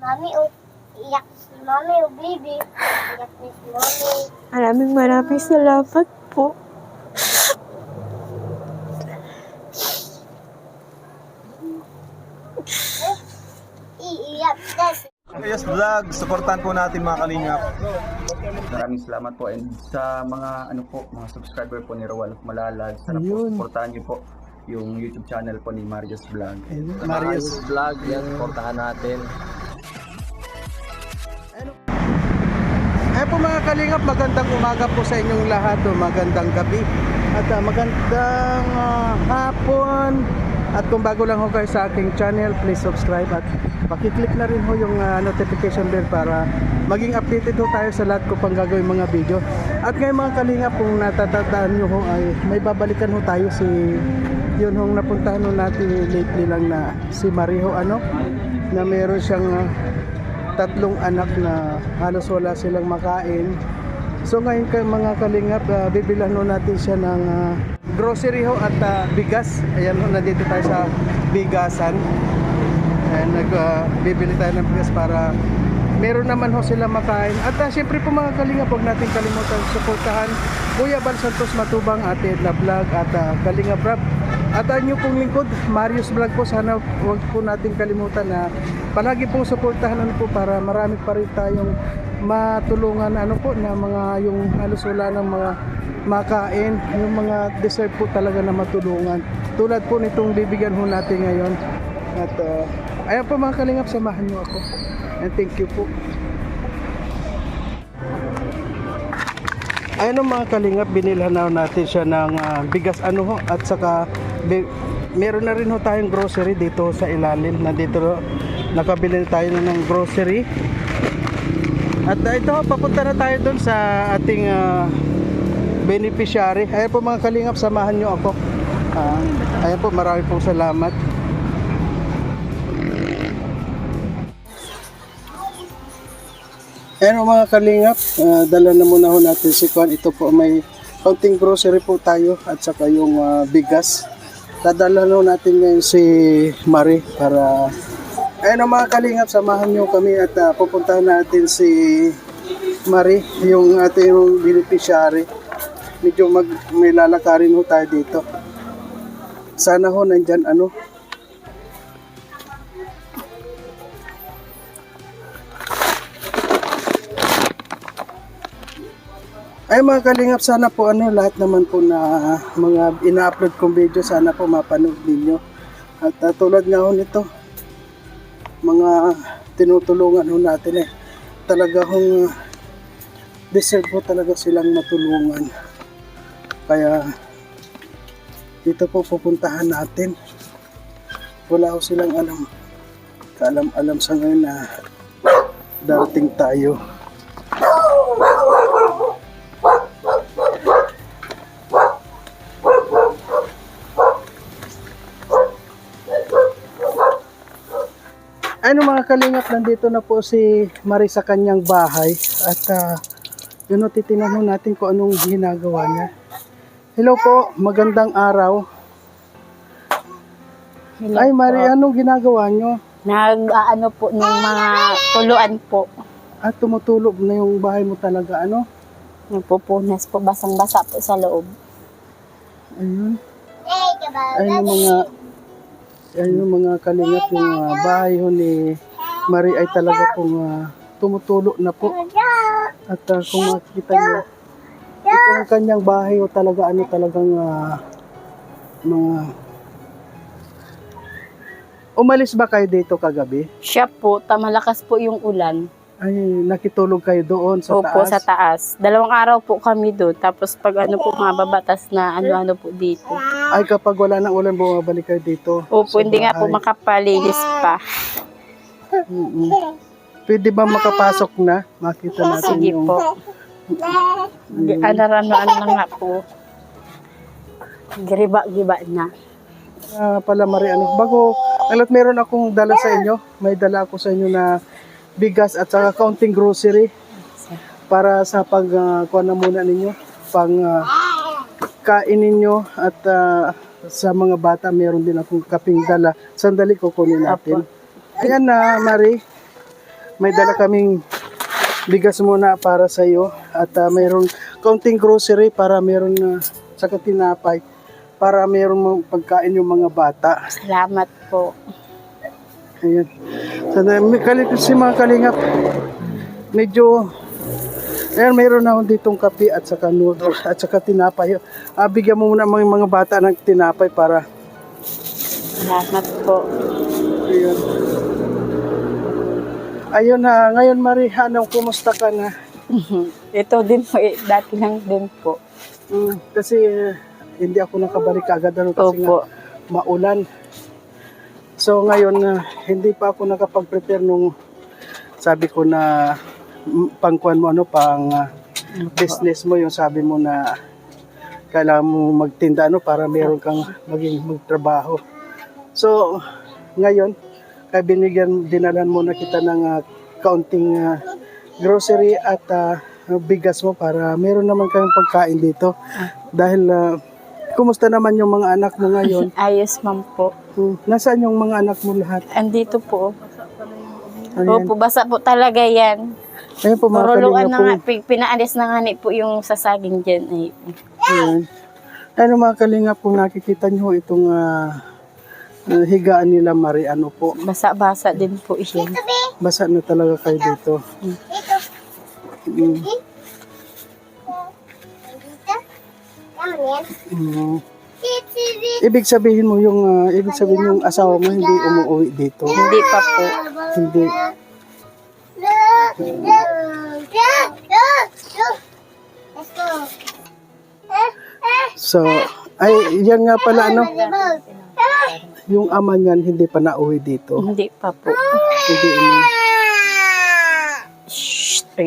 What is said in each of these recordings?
Mami, oh, iyak si mami, oh, baby. Iyak ni si mami. Maraming maraming salamat po. Iiyak kasi. Yes, vlog. Supportan po natin mga kalingap. Maraming salamat po and sa mga ano po, mga subscriber po ni Rowan of Malalag, sana po suportahan niyo po yung YouTube channel po ni Marius Vlog. Marius. vlog yan, supportahan natin. Mga kalingap, magandang umaga po sa inyong lahat o magandang gabi at ah, magandang ah, hapon at kung bago lang ho kayo sa aking channel, please subscribe at pakiclick na rin ho yung ah, notification bell para maging updated ho tayo sa lahat ko pang gagawin mga video. At ngayon mga kalingap, kung natatandaan nyo ho ay may babalikan ho tayo si yun hong napuntahan ho natin lately lang na si Mariho ano na meron siyang ah, tatlong anak na halos wala silang makain. So ngayon kay mga kalingap, uh, bibilan ho natin siya ng ah, grocery ho at ah, bigas. Ayan ho, nandito tayo sa bigasan. Ayan, nag, bibili tayo ng bigas para meron naman ho sila makain. At uh, syempre po mga kalingap, huwag natin kalimutan suportahan Kuya Bal Santos Matubang, Ate Edna Vlog at uh, Kalingap Rap. At ang inyo pong lingkod, Marius Vlog po, sana huwag po natin kalimutan na palagi pong suportahan ano po para marami pa rin tayong matulungan ano po na mga yung halos wala ng mga makain, yung mga deserve po talaga na matulungan. Tulad po nitong bibigyan ho natin ngayon. At uh, ayan po mga kalingap, samahan niyo ako. And thank you po. Ayun ang mga kalingap, binilhan na natin siya ng ah, bigas ano ho at saka meron na rin ho tayong grocery dito sa ilalim. Nandito nakabili na tayo na ng grocery. At ah, ito papunta na tayo doon sa ating ah, beneficiary. Ayun po mga kalingap, samahan nyo ako. Ah, ayun po, marami pong salamat. Ayan o mga kalingap, ah, dala na muna ho natin si Kwan. Ito po may counting grocery po tayo at saka yung ah, bigas. Dadala na natin ngayon si Marie para... Ayan o mga kalingap, samahan nyo kami at ah, pupuntahan natin si Marie, yung ating beneficiary. Medyo mag, may lalakarin ho tayo dito. Sana ho nandyan ano, Ay mga kalingap, sana po ano, lahat naman po na mga ina-upload kong video, sana po mapanood ninyo. At uh, tulad nga ho nito, mga tinutulungan ho natin eh. Talaga hong uh, deserve po talaga silang matulungan. Kaya dito po pupuntahan natin. Wala ho silang alam. Kaalam-alam sa ngayon na darating tayo. Ano mga kalingap, nandito na po si Marie sa kanyang bahay at uh, yun o, titingnan ho natin kung anong ginagawa niya. Hello po, magandang araw. Hello Ay po. Marie, anong ginagawa nyo? Nag-ano po ng mga tuluan po. At tumutulog na yung bahay mo talaga, ano? Nagpupunas po, basang-basa po sa loob. Ayun. Ayun yung mga ayun mga kalingap yung ah, bahay ho ni Marie ay talaga pong ah, tumutulo na po. At ah, kung makikita niyo, itong kanyang bahay o talaga ano talagang ah, mga Umalis ba kayo dito kagabi? Siya po, tamalakas po yung ulan. Ay, nakitulog kayo doon sa Opo, taas. sa taas. Dalawang araw po kami doon. Tapos pag ano po, mga babatas na ano-ano po dito. Ay, kapag wala ng ulan, bumabalik kayo dito. Opo, hindi nga po bahay. makapalinis pa. Mm-mm. Pwede ba makapasok na? Makita natin Sige yung... po. Ano, ano, ano na nga po. Giba-giba na. Ah, pala Marie, ano, bago, alat meron akong dala sa inyo. May dala ako sa inyo na bigas at saka counting grocery para sa pag uh, kuha na muna ninyo, pang ah, kain ninyo at ah, sa mga bata meron din akong kaping dala. Sandali ko kunin natin. Ayan na, Marie. may dala kaming bigas muna para sa iyo at ah, mayroon kaunting grocery para mayroon na sa tinapay para mayroon mong pagkain yung mga bata. Salamat po. Ayan. So, na, may kali, si mga kalingap, medyo, ayan, mayroon na ditong kape at saka noodle at saka tinapay. Ah, bigyan mo muna mga, mga bata ng tinapay para, Salamat po. ayun. Ayun na, ngayon Marie, anong kumusta ka na? Ito din po, eh, dati lang din po. Mm, kasi eh, hindi ako nakabalik agad ano, kasi nga Opo. maulan. So ngayon na hindi pa ako nakapag-prepare nung sabi ko na pangkuan mo ano pang ah, business mo yung sabi mo na kailangan mo magtinda ano para meron kang maging magtrabaho. So ngayon kaya binigyan dinalan mo na kita ng ah, kaunting ah, grocery at ah, bigas mo para meron naman kang pagkain dito. Dahil ah, kumusta naman yung mga anak mo ngayon? Ayos man po. Hmm, Nasaan yung mga anak mo lahat? Andito po. Ayan. Opo, basa po talaga yan. Ayun po mga Maruluan na po. nga, pi- pinaalis na nga ni po yung sasaging dyan. Ay, Ayan. Ano mga kalinga po nakikita nyo itong ah, ah, higaan nila Mari ano po. basa-basa din po yan. Basa na talaga kayo dito. Mm. Yan. Mm. Ibig sabihin mo yung ah, ibig sabihin yung asawa mo hindi umuwi dito. Hindi pa po. Hindi. So, ay yan nga pala ano, yung ama niyan hindi pa nauwi dito. Hindi pa po. Hindi umuwi.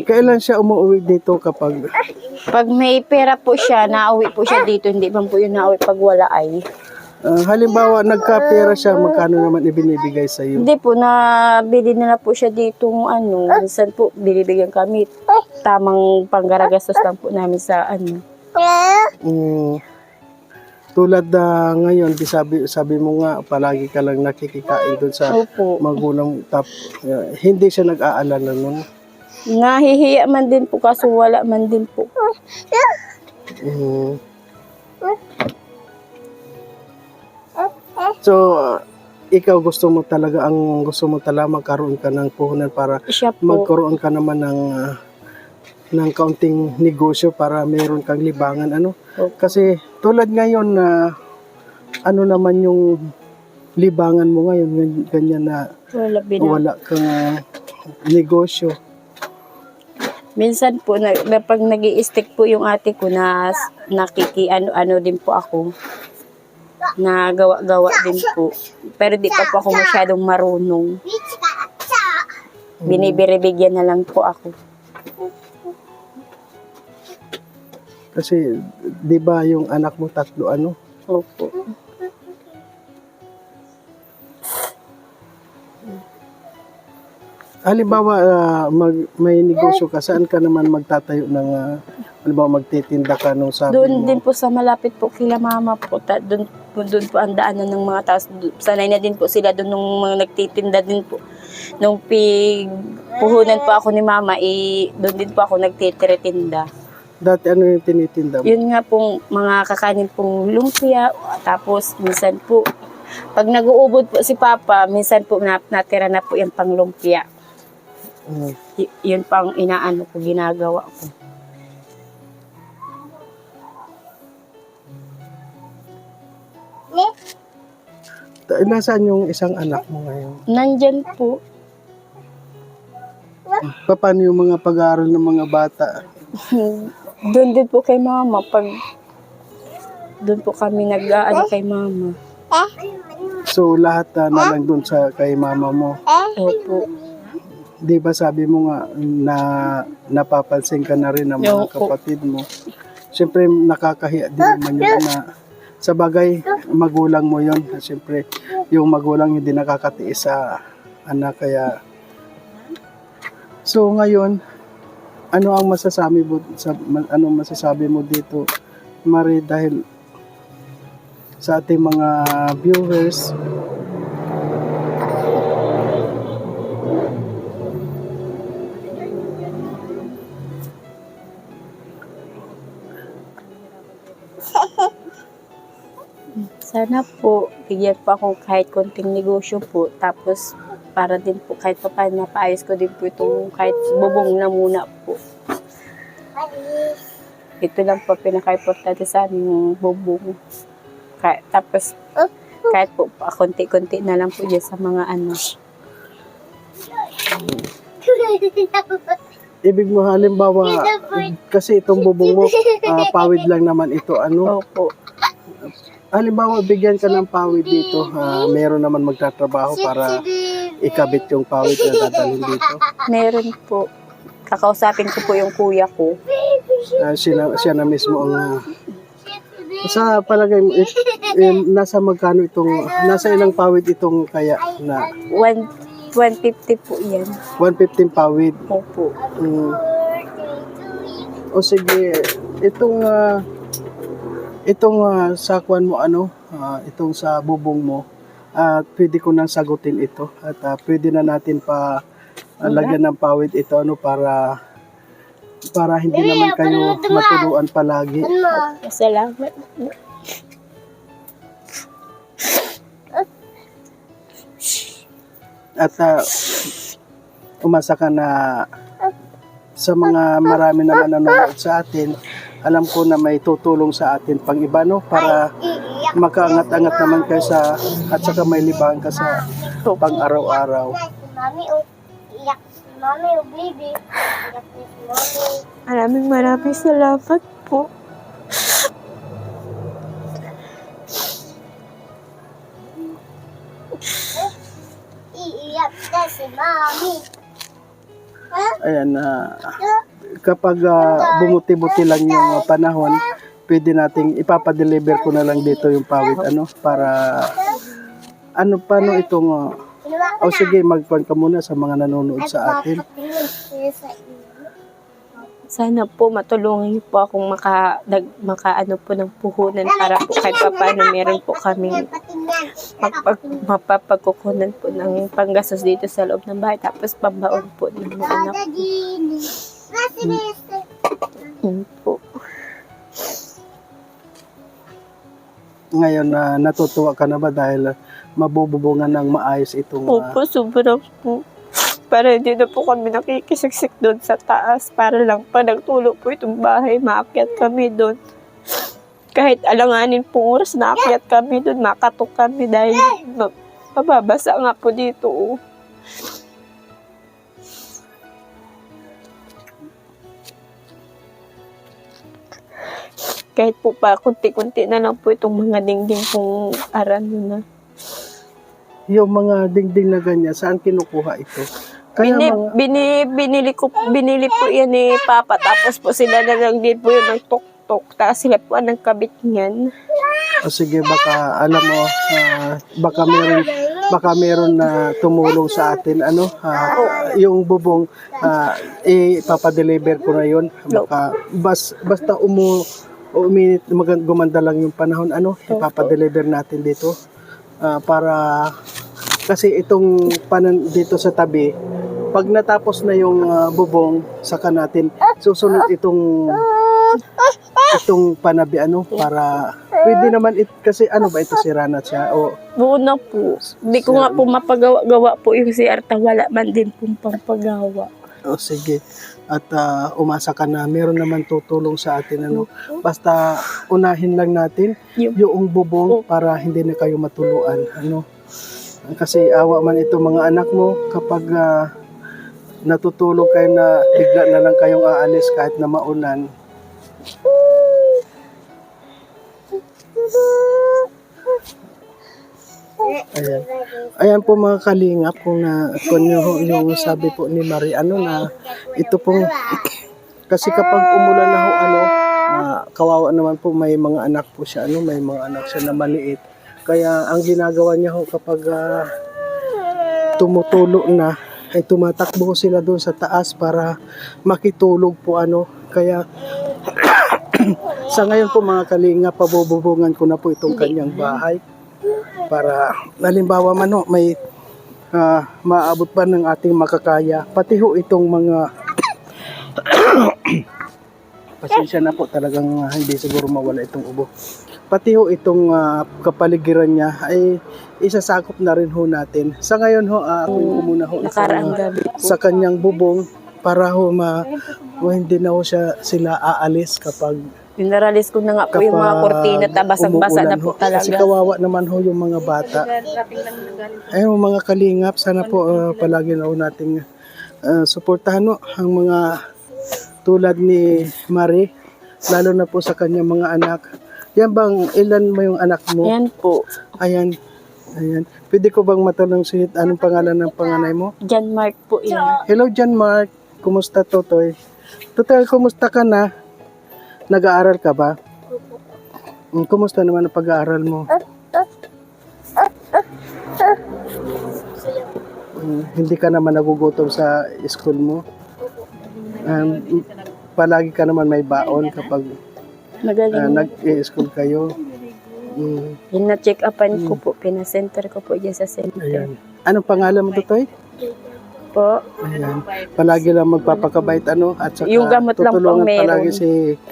Kailan siya umuwi dito kapag Pag may pera po siya, nauwi po siya dito. Hindi man po yun nauwi pag wala ay. ah, halimbawa nagkapera siya, magkano naman ibinibigay sa iyo? Hindi po, nabili na, na po siya dito ano. Minsan po, binibigyan kami. Tamang panggaragastos lang po namin sa ano. Mm, tulad na ngayon, di sabi, sabi mo nga, palagi ka lang nakikikain doon sa Opo. magulang tap. uh, hindi siya nag-aalala nun. Nahihiya man din po kaso wala man din po. Mm. So, uh, ikaw gusto mo talaga, ang gusto mo talaga magkaroon ka ng puhunan para magkaroon ka naman ng uh, ng kaunting negosyo para meron kang libangan ano kasi tulad ngayon na ano naman yung libangan mo ngayon gan- ganyan na Wala wala kang uh, negosyo Minsan po, na, na pag nag stick po yung ate ko na nakiki ano-ano din po ako. Na gawa-gawa din po. Pero di pa po ako masyadong marunong. Binibiribigyan na lang po ako. kasi 'di ba yung anak mo tatlo ano Opo. Halimbawa ah, mag, may negosyo ka saan ka naman magtatayo ng uh, halimbawa magtitinda ka nung sabi Doon mo din po sa malapit po kila mama po. Ta, doon, doon po ang daanan ng mga tao. Sanay na din po sila doon nung mga nagtitinda din po. Nung pig puhunan po ako ni mama, eh, doon din po ako nagtitiritinda. dati ano yung tinitinda mo Yun nga pong mga kakanin pong lumpia. Tapos minsan po, pag nag-uubod po si Papa, minsan po na, natira na po yung pang lumpia. Mm. Y- yun pang inaano ko, ginagawa ko. Ta- nasaan yung isang anak mo ngayon Nandyan po, Pa- paano yung mga pag-aaral ng mga bata doon din po kay mama. Pag doon po kami nag-aano kay mama. so lahat ah, na lang doon sa kay mama mo Opo. Di ba sabi mo nga na napapansin ka na rin ng mga kapatid mo? Siyempre nakakahiya din naman yun na sa bagay magulang mo yon Siyempre yung magulang hindi nakakatiis sa anak kaya So ngayon ano ang masasabi mo sa ano masasabi mo dito Mari? Dahil sa ating mga viewers Sana po, bigyan po ako kahit konting negosyo po. Tapos, para din po kahit pa paano mapaayos ko din po itong kahit bubong na muna po. Ito lang po pinaka-importante sa amin bubong. Kahit, tapos, kahit po pa, konti-konti na lang po dyan sa mga ano. Ibig mo halimbawa, kasi itong bubong mo, ah, pawid lang naman ito. Ano? Opo. Halimbawa, bigyan ka ng pawid dito. ah, meron naman magtatrabaho para ikabit yung pawid na dadalhin dito. Meron po. Kakausapin ko po yung kuya ko. Ah, siya, na, siya na mismo ang... ah, sa palagay mo, eh, eh, nasa magkano itong, nasa ilang pawid itong kaya na One, 150 po yan. 115 pawid. Opo. Mm. O sige, itong ah, itong ah, sakwan mo ano, ah, itong sa bubong mo, at pwede ko nang sagutin ito at ah, pwede na natin pa ah, lagyan ng pawid ito ano para para hindi naman kayo matuluan palagi. Ano? Salamat. At ah, umasa ka na sa mga marami naman nanonood sa atin, alam ko na may tutulong sa atin pang iba no para makaangat-angat naman kayo sa at saka may libangan ka sa pang araw-araw. mami. Oh. Iyak si mami. Oh, baby. Iyak mami. Maraming maraming salamat po. Iiyak na si mami. Ayan na kapag ah, bumuti-buti lang yung ah, panahon, pwede nating ipapadeliver ko na lang dito yung pawid ano para ano paano itong ah, o sige magpan ka muna sa mga nanonood sa atin. Sana po matulungan niyo po akong maka, nag, maka ano po ng puhunan para po kahit pa paano meron po kami mapag, mapapagkukunan po ng panggastos dito sa loob ng bahay tapos pambaon po ng mga anak Yun po. Ngayon na natutuwa ka na ba dahil mabububungan ng maayos itong ah, Opo, sobrang po. Para hindi na po kami nakikisiksik doon sa taas. Para lang pa nagtulo po itong bahay, maakyat kami doon. Kahit alanganin po oras, naakyat kami doon, makatok kami dahil ma- mababasa nga po dito. oh. Kahit po pa, kunti-kunti na lang po itong mga dingding kong arano na. yung mga dingding na ganyan, saan kinukuha ito? Kaya Bini, mga, bini, binili ko, binili po yan ni Papa. Tapos po sila na lang din po yun ng tok-tok. Tapos sila po ang nagkabit niyan. o sige baka alam mo, ah, baka meron baka meron na tumulong sa atin ano ah, yung bubong uh, ipapadeliver ko na yon baka bas, basta umu uminit magand- gumanda lang yung panahon ano ipapadeliver natin dito Ah, para kasi itong panan dito sa tabi pag natapos na yung ah, bubong saka natin susunod itong itong panabi ano para pwede naman it, kasi ano ba ito sira na siya o Buo na po. Hindi ko nga po mapagawa-gawa po yung si Arta. Wala man din pong pampagawa. o sige at ah, umasa ka na meron naman tutulong sa atin ano. Basta unahin lang natin Yung- yung bubong para hindi na kayo matuluan ano. Kasi awa man ito mga anak mo kapag ah, natutulog kayo na bigla na lang kayong aalis kahit na maulan Ayan. Ayan po mga kalingap kung na kung yung, yung sabi po ni Marie ano na ito pong kasi kapag umulan na ho ano ah, kawawa naman po may mga anak po siya ano may mga anak siya na maliit. Kaya ang ginagawa niya ho kapag ah, tumutulo na ay tumatakbo sila doon sa taas para makitulog po ano. Kaya sa ngayon po mga kalinga pabububungan ko na po itong kanyang bahay para halimbawa man ho, may ah, maabot pa ng ating makakaya? Pati ho itong mga pasensya na po talagang ah, hindi siguro mawala itong ubo. Pati ho itong ah, kapaligiran niya ay isasakop na rin ho natin. Sa ngayon ho, uh, ako yung muna ho sa, sa kanyang bubong para ho ma, ma- hindi na ho siya sila aalis kapag Mineralis ko na nga po yung mga kortina, tabasang-basa na po ho. Kasi talaga. kawawa naman ho yung mga bata. Ayun mga kalingap, sana po ah, palagi na ho nating ah, suportahan ho ang mga tulad ni Marie, lalo na po sa kanyang mga anak. Yan bang, ilan mo yung anak mo? Yan po. Ayan. Ayan. Pwede ko bang matanong si anong pangalan ng panganay mo? Jan Mark po yan. Hello, John Mark. Kumusta, Totoy? Totoy, kumusta ka na? Nag-aaral ka ba? Mm, Kumusta naman ang pag-aaral mo? Mm, hindi ka naman nagugutom sa school mo? Um, palagi ka naman may baon kapag ah, Magaling. nag-school kayo. Mm, Yung na-check upan ko po, pinasenter ko po dyan sa center ayan. Anong pangalan mo, Totoy? Po. Ayan. Palagi lang magpapakabait ano at saka Yung gamot lang po meron. palagi si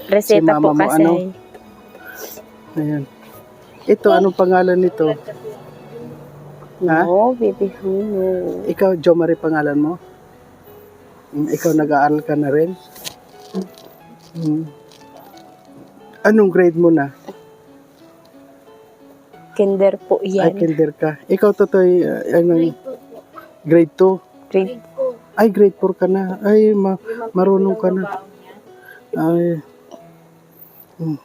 Reseta mama po mo, kasi. ano? Ayan. Ito anong pangalan nito? Ha? No, baby, no. Ikaw Jo Marie pangalan mo? Mm, Ikaw nag-aaral ka na rin? Mm. Anong grade mo na? Kinder po Ay, yan. kinder ka. Ikaw totoy uh, anong grade 2? Grade Ay, grade 4 ka na. Ay, ma- marunong ka na. Ay. Hmm.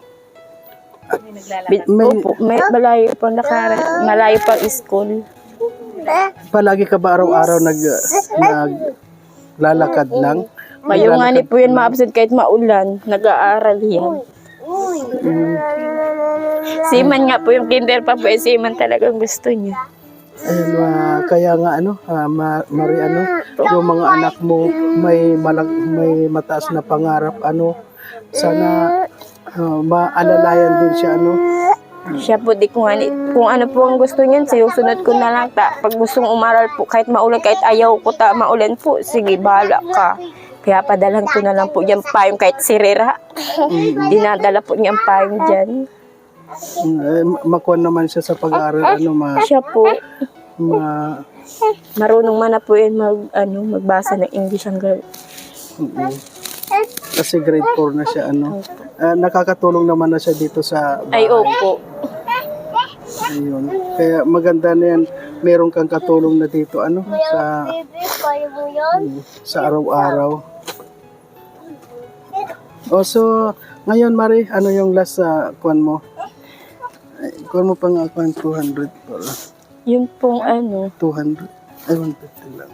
May- Opo, may malayo pa nakara, malayo pa school. Palagi ka ba araw-araw nag, nag lalakad lang? Mayo nga ni po yun ma-absent kahit maulan, nag-aaral yan. Siman nga po yung kinder pa po, eh, siman talagang gusto niya. Ayun, ah, kaya nga ano, ah, ma- Mari, ano, yung mga anak mo may malag, may mataas na pangarap, ano, sana ah, maalalayan din siya, ano. Siya po di ko nga ni, kung ano po ang gusto niyan, sinusunod ko na lang ta. Pag gustong umaral po, kahit maulan, kahit ayaw ko ta maulan po, sige, bahala ka. Kaya padalan ko na lang po yung payong kahit sirira. Dinadala po niyang payong dyan. Eh, makuha naman siya sa pag-aaral, ano, ma, Siya po, ma, marunong man na po yun mag, ano, magbasa ng English ang girl. mm, kasi grade 4 na siya, ano. Ah, nakakatulong naman na siya dito sa Ay, opo. Ayun. Kaya maganda na yan. Meron kang katulong na dito, ano, sa, kaya mo yan? sa araw-araw. O, so, ngayon, Mari, ano yung last sa kuan mo? Ay, kuan mo pang uh, kuan 200 pala. Yun pong ano, 200. Ay, 150 lang.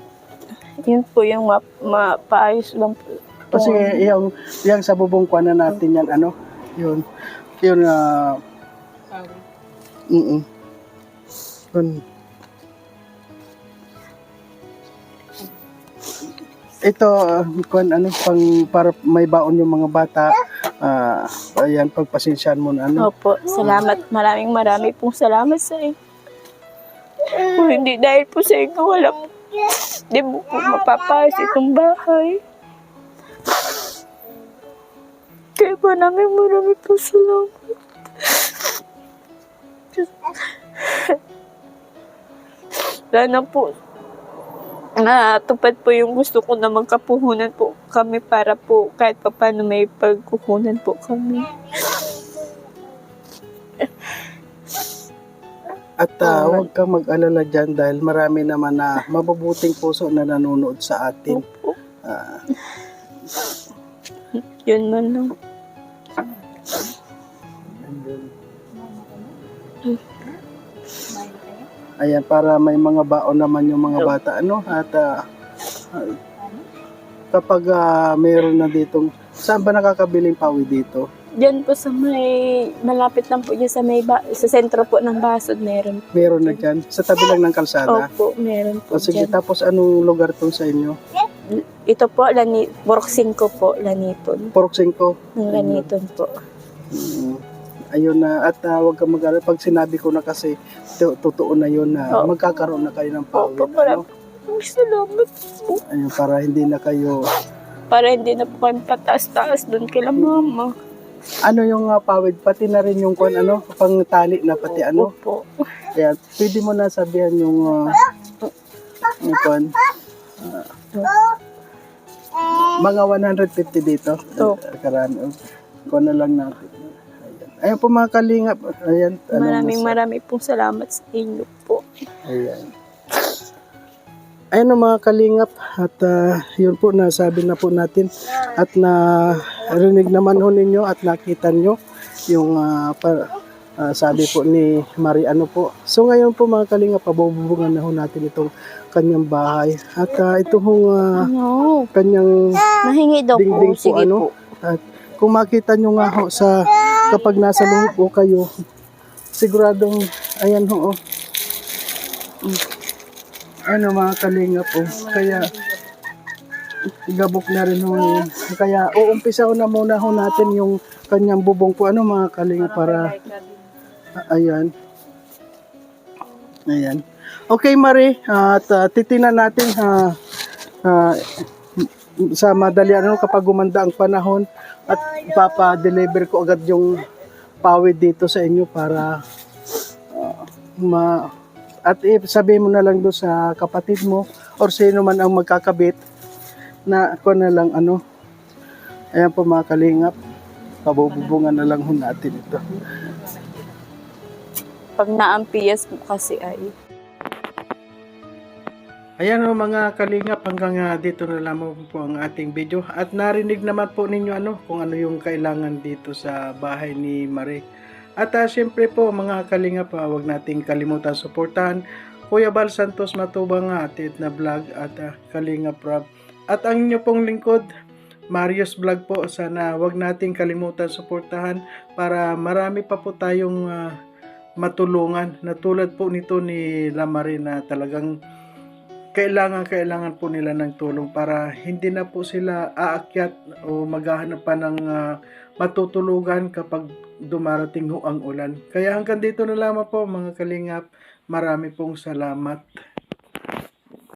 yun po yung ma, mapaayos lang po. Kasi yung, yung sa bubong kuan na natin yan, ano, yun, yun, ah, mm Yun. Ito, kuan ano, pang, para may baon yung mga bata, ah, ayan, pagpasensyahan mo na, ano. Opo, salamat. Maraming maraming pong salamat sa inyo. Hindi dahil po sa inyo, wala po. Di mo po mapapayos itong bahay. Kaya maraming maraming po salamat. Sana po, natupad po yung gusto ko na magkapuhunan po kami para po kahit pa paano may pagkukunan po kami. At ah, huwag kang mag-alala dyan dahil marami naman na mabubuting puso na nanonood sa atin. Opo. Ah, Yun man lang. Ayan, para may mga baon naman yung mga bata, ano, at ah, ah, kapag ah, meron na ditong, saan ba nakakabiling pawi dito? Diyan po sa may, malapit lang po dyan sa may, ba, sa sentro po ng Basod, meron. Meron na dyan, sa tabi lang ng kalsada. Opo, meron O po sige, dyan. tapos anong lugar tong sa inyo? Ito po, lani, Boroksin ko po, Laniton. Porok 5. Ng Laniton po. Mm. Ayun na, at ah, huwag kang mag Pag sinabi ko na kasi, to- totoo na yun na Oo. magkakaroon na kayo ng pawid. Opo, Ano? maraming salamat po. Ayun, para hindi na kayo, Para hindi na po kami pataas-taas doon kila mama. Ano yung ah, pawid? Pati na rin yung kon ano, pang tali na pati ano. Opo. Kaya pwede mo na sabihan yung uh, yung kon. Ah, mga 150 dito. Opo. Karami. Kon na lang natin. Ayan. Po mga kalingap. Ayan. ano Maraming mas- maraming pong salamat sa inyo po. Ayan. Ayan ang mga kalingap at ah, yun po nasabi na po natin at na rinig naman ho ninyo at nakita nyo yung ah, pa- ah, sabi po ni Marie ano po. So ngayon po mga kalingap pabubungan na ho natin itong kanyang bahay at ah, ito hong ah, Ano? kanyang Mahingi daw po Sige ano. po. At kung makita nyo nga ho sa kapag nasa loob po kayo, siguradong ayan ho. Oh. Ano mga kalingap po. Kaya gabok na rin ho. Kaya uumpisa ko na muna ho natin yung kanyang bubong po. Ano mga kalingap para ayan. Ayan. Okay, Marie. At uh, titinan natin ha ah, sa madali ano kapag gumanda ang panahon at ipapa-deliver ko agad yung pawid dito sa inyo para ah, ma at if sabihin mo na lang doon sa kapatid mo or sino man ang magkakabit na ako na lang ano ayan po mga kalingap pabububungan na lang ho natin ito Pag naampias po kasi ay. Ayan o mga kalingap, hanggang ah, dito na lamang po ang ating video. At narinig naman po ninyo ano, kung ano yung kailangan dito sa bahay ni Marie. At uh, syempre po mga kalingap, ah, huwag nating kalimutan suportahan Kuya Bal Santos Matubang nga at na vlog at ah, Kalingap Rob. At ang inyo pong lingkod, Marius Vlog po. Sana huwag nating kalimutan suportahan para marami pa po tayong ah, matulungan. Na tulad po nito ni Lamari na talagang kailangan kailangan po nila ng tulong para hindi na po sila aakyat o maghahanap pa ng ah, matutulugan kapag dumarating ho ang ulan. Kaya hanggang dito na lamang po mga kalingap. Marami pong salamat.